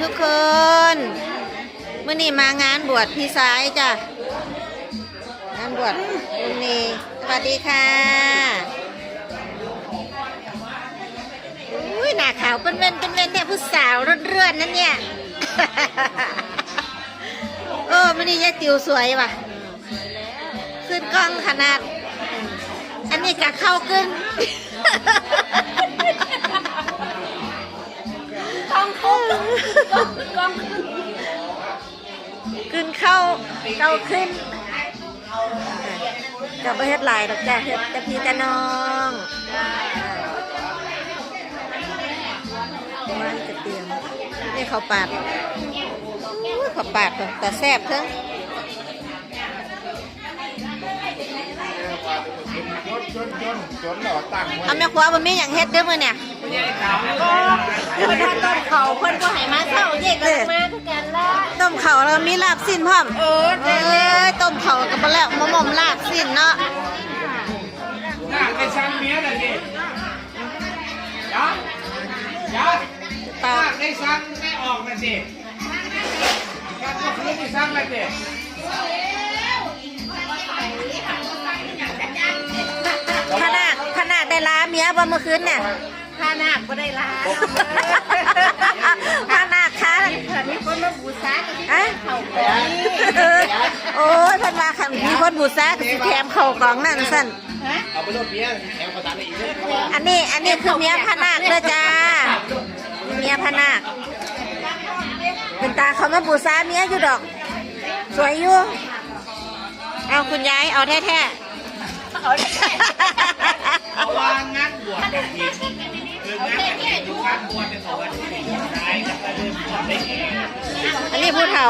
ทุกคนเมื่อนี้มางานบวชพี่สายจ้ะงานบวชลุงนีสวัสดีค่ะอุ้ยหน้าขาวเป็นเว้นเป็นเว้นเนี่ยผู้สาวเรื่อนๆนั่นเนี่ยเออมื่อนี้ยายติวสวยว่ะ ขึ้นกล้องขนาด อันนี้กะเข้าขึ้น เข้าเข้าขึ้นกับเฮ็ดหลายดอกจ้ะเฮ็ดแต่พี่แต่น้องบ้านจะเตรียมนี่เขาวปาดอู้เขาวปาดแต่แซ่บเพิ่งจนจนจนจนหล่อตั้งไว้เอาแม่ครัวบ่มีหยังเฮ็ดเด้อมื้อเนี่ย ก็คือถ้าต้นเขาเพิ่นบ่ให้มาเศร้าเย่ก็มาคือกันละต้มข้าวแล้วมีลาบสิ้นพร้อมเออเอ้ยต้มข้าวกับบ่แล้วมะม่วงลาบสิ้นเนาะน่าไปช่างเมียน่ะสิยะยะปาน่าได้ช่างไม่ออกน่ะสิการก็คือไม่ช่างน่ะสิขนาดขนาดได้ลาเมียบ่เมื่อคืนน่ะถ้า นาคบ่ได้ลาขนาดค้าถ้ามีคนมาบูชาก็สิอะเขาไปโอ้ยเพิ่นว่าคันมีคนบูชาก็สิแถมเข้าวกล่องนั่นสั่นฮะเอาไปรถเมียแถมภาษาอีกเลยอันนี้อันนี้คือเมียพระนาคเด้อจ้าเมียพระนาคเป็นตาเขามาบูชาเมียอยู่ดอก สวยอยู่เอาคุณยายเอาแท้เอาได้ๆเพราะว่างานบวชเนี่ยทีคืองานแต่งทุ กงานบวชจะสอนตายกันไปเลยบวชได้เองอันนี้ผู้เฒ่า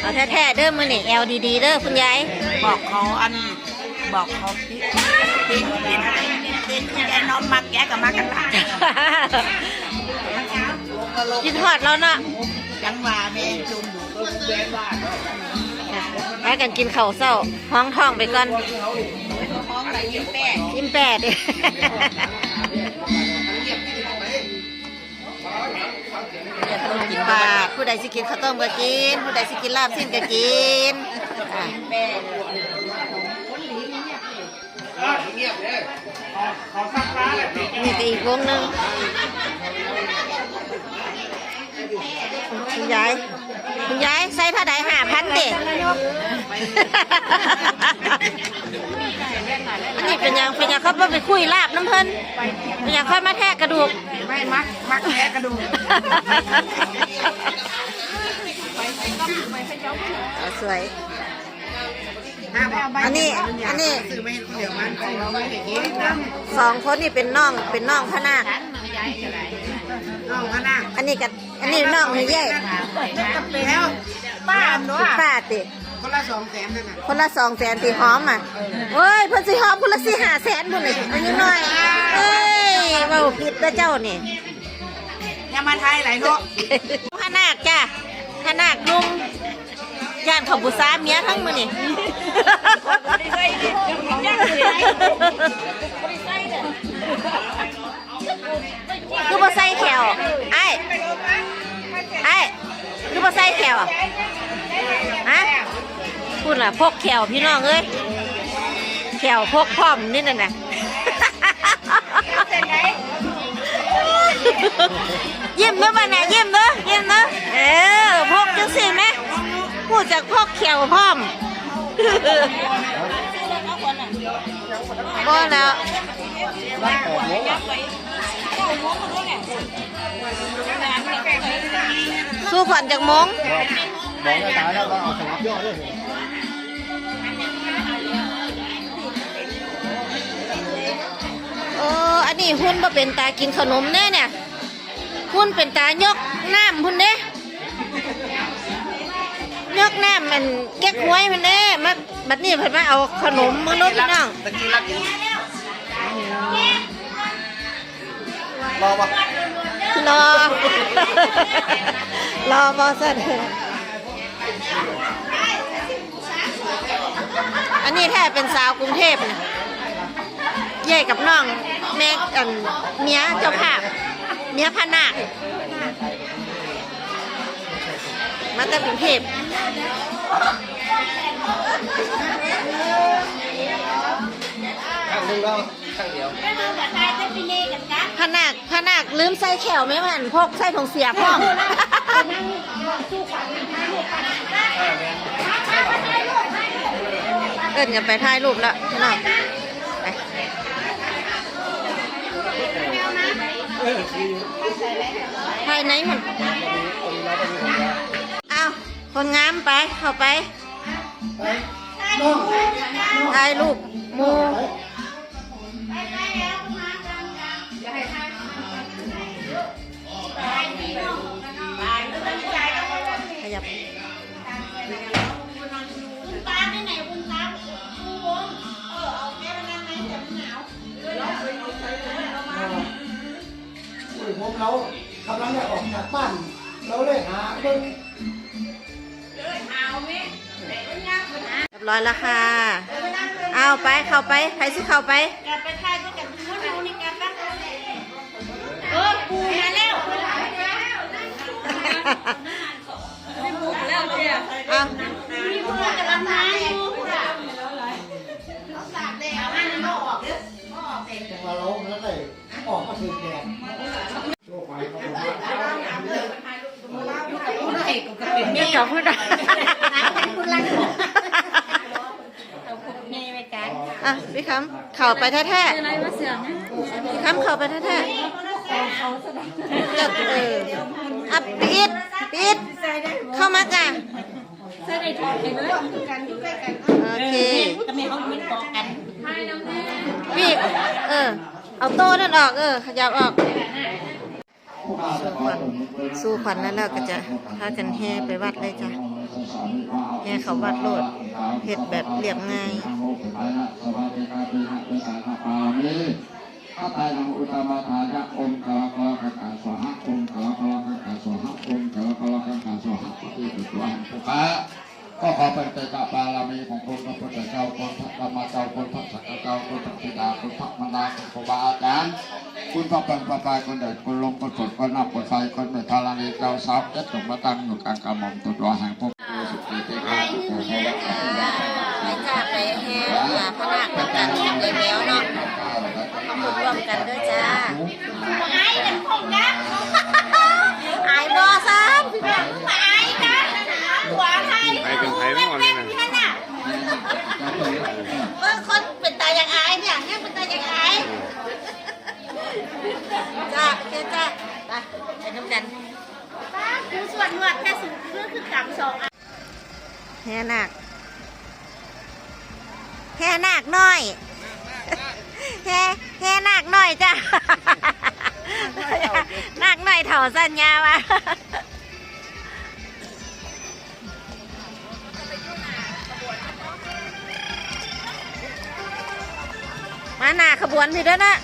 เอาแท้ๆเด้อมือนี่แอลดีๆเด้อคุณยายบอกเขาอันบอกเขาพี่พี่พี่พี่พี่แกน้องมักแกก็มากันหลายกินทอดแล้วเนาะจังหวะแม่จุ่มอยู่ก็แย่บ้านไปกันกินข้าวเศร้าห้องท้องไปก่อนห้อง ไหนยิ้มแป้ยิ้มแปดกินปลาผู้ใดสิกินข้าวต้มก็กิน ผู้ใดสิกินลาบสิ้นก็กินอะแป้เงียบเลยขอสักร้านเลยนี่ก็อีกวงหนึ่งคุณยายคุณยายใส่ผ้าใดหาพันเด็อั นนี้เป็นหยังเป็นหยังเขาบ่ไปคุยลาบน้ำเพิ่นเป็นหยังเขามาแทะกระดูกไม่มักมักแกกระดูกเอาสวยอันนี้อันนี้ซื้อไม่เดี๋ยวมันของเราไม่เห็นกินน้สองคนนี่เป็นน้องเป็นน้องพะนาคำน้องพนักอันนี้กับอันนี้น้องนี่เย่แล้วป้าเนาะป้าติ คนละสองแสนนั่นน่ะคนละสองแสนตีหอมอะเฮ้ยเพิ่นสิหอมคนละสี่ห้าแสนบุญนี่อันนี้น้อยเอ้ยเว้าผิดเด้อเจ้านี่อย่ามาไทยไหลเนาะพะนาคจ้ะพะนาคลุงย่านเขาบุษาเมียทั้งมื้อนี่คือบ่ใส่แขวไอ้ไอ้คือบ่ใส่แขวอะฮะ พูดล่ะพกแขวพี่น้องเอ้ยแขวพกพร้อมนี่น่ะนะยิ้มเด้อบ้านน่ะยิ้มเด้อยิ้มเด้อเออพกจังซี่แหมพูดจากพกแขวพร้อมบ่แล้วสู้ผ่อนจากมงบอกให้ตายแล้วก็เอาสวัสดิ์ย่อด้วย นนี้หุ้นมาเป็นตากินขนมแน่เนี่ยหุ้นเป็นตายกน้ำพุ่นเด้ยกน้ำมันแก๊กหวยมันเด้มาบัดนี้เพิ่นมาเอาขนมมาลดพี่น้องตะกี้รักรอปะรอ รอบอสันอันนี้แท้เป็นสาวกรุงเทพนะเย่กับน้อง แม่อันเมียเจ้าภาพเมียพนาคมาจากกรุงเทพข้างนึงก็ข้างเดียวพนาคพนาคลืมใส่แขวไหมมันพกใส่ถุงเสียพ่อมเอินกันไปถ่ายรูปแล้วพี่น้องไป เออคือ ภายในมันเอาคนงามไป เข้าไปถ่ายรูปมู บ้านเราเลยหาเบิ่งเรียบร้อยแล้วค่ะเอาไปเข้าไปใครสิเข้าไปเออปูมาแล้วแล้วเจ้าเอามีปูกำลังมาอยู่จังหวะเราแล้วได้ออกมาถึงแดดโชคไปครับผม เมียเก่าพูดได้คุณรักนี่ไปกันอะพี่คำเข่าไปแท้ๆอะไรมาเสืองนะพี่คำเข่าไปแท้ๆจะเอออะปิดปิดเข้ามาจ้ะใส่ได้ทอดไปเลยกันอยู่ใกล้กันโอเคก็มีเขามีกอกันพี่เออเอาโต้นั่นออกเออขยับออก สู้ขวัญแล้วเราก็จะพากันแห่ไปวัดเลยจ้ะแห่เขาวัดโลดเห็ดแบบเรียบง่ายข้าแต่นำอุตมะทายะองค์กลกลกกาสหะองค์กลกลกกาสหะองค์กลกลกกาสหะที่เป็นตัวแห่งผู้ค้าก็ขอเป็นเตกะบารมีของคุณพระพุทธเจ้าคุณพระธรรมเจ้าคุณพระสังฆเจ้าคุณพระธิดาคุณพระมารดาคุณครูบาอาจารย์ คุณพระเป็นพระตายคนเด็ดคุณลมคุณฝนคนนับคนไฟคนเมตตาลานีเจ้าสาวเจ็ดจงมาตั้งหนุนกลางกระหม่อมตัวตัวแห่งพวกสุขีเทพาสุโขทัยวัฒนไปจ้าไปแห่หาพระนาคประกันเดียวแล้วเนาะทำบุญร่วมกันด้วยจ้าไอ้เป็นผมนะ อายบอซ้ำพี่น้อง มาไอ้กันหัวใคร ไปเป็นไทยไม่หมดเลยนะ นั่นน่ะ เบิ่งคนเป็นตาอย่างอายเนี่ยเนี่ยเป็นตาอย่างอายจ้าโอเคจ้าไปไปน้ำกัน คือส่วนนวดแค่สูง เพื่อคือกำสองอันแห่นาคแห่นาคน้อยแห่แห่นาคน้อยจ้านาคน้อยเถ่าสัญญาวะมาหน้าขบวนพี่เด้อนะ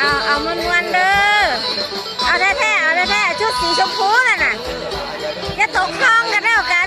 เอาเอามวนวนๆเด้อ เอาแท้ๆ เอาแท้ๆ ชุดสีชมพูน่ะน่ะอย่าตกคลองกันแล้วกัน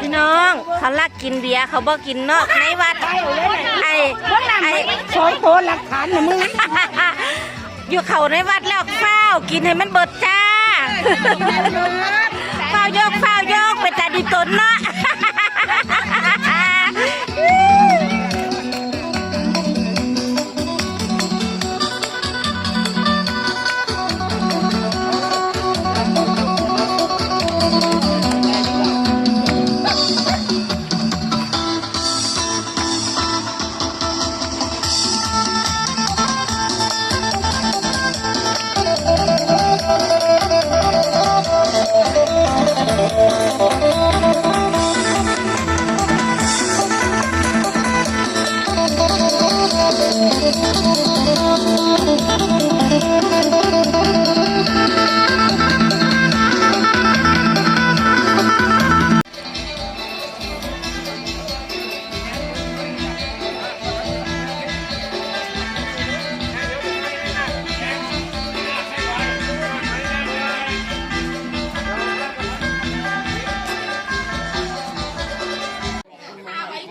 พี่น้องเขาลักกินเบียร์เขาบอกินนอกในวัดไอ้ไอ้ซอยโพหลักฐานนะมึงอยู่เขาในวัดแล้วเฝ้าวกินให้มันเบิดจ้าเฝ้าวยกเฝ้าวยกไปตาดีตนเนาะ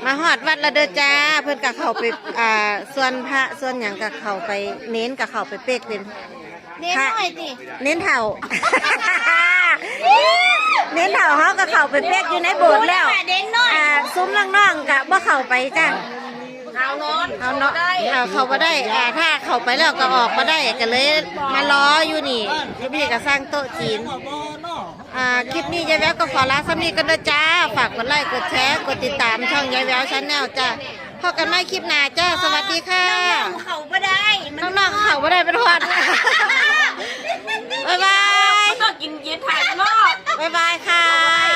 มาหอดวัดและเด้อจ้า เพื่อนกับเขาไปอ่าส่วนพระส่วนอย่างกับเขาไปเน้นกับเขาไปเป๊กเป็นเน้นหน่อยสิเน้นเถ่า เน้นเถ่าเขากับเขาไปเป๊กอยู่ในโบสถ์แล้วเน้นหน่อยอ่าซุ้มน้องๆกับบ่เข้าไปจ้าเอานอนเอาเนาะเอาเขามาได้อ่าถ้าเขาไปแล้วก็ออกมาได้ก็เลยมารออยู่นี่พี่พี่ก็สร้างโต๊ะจีน อ่าคลิปนี้ยายแววก็ขอลาสำนีกันนะจ้า ฝากกดไลค์กดแชร์กดติดตามช่องยายแววชาแนลจ้าพบกันใหม่คลิปหน้าจ้าสวัสดีค่ะเขาไม่ได้น้องๆเขาไม่ได้เป็นหวัดบ๊ายบาย ต้องกินเย็นถ่ายนอก บ๊ายบายค่ะ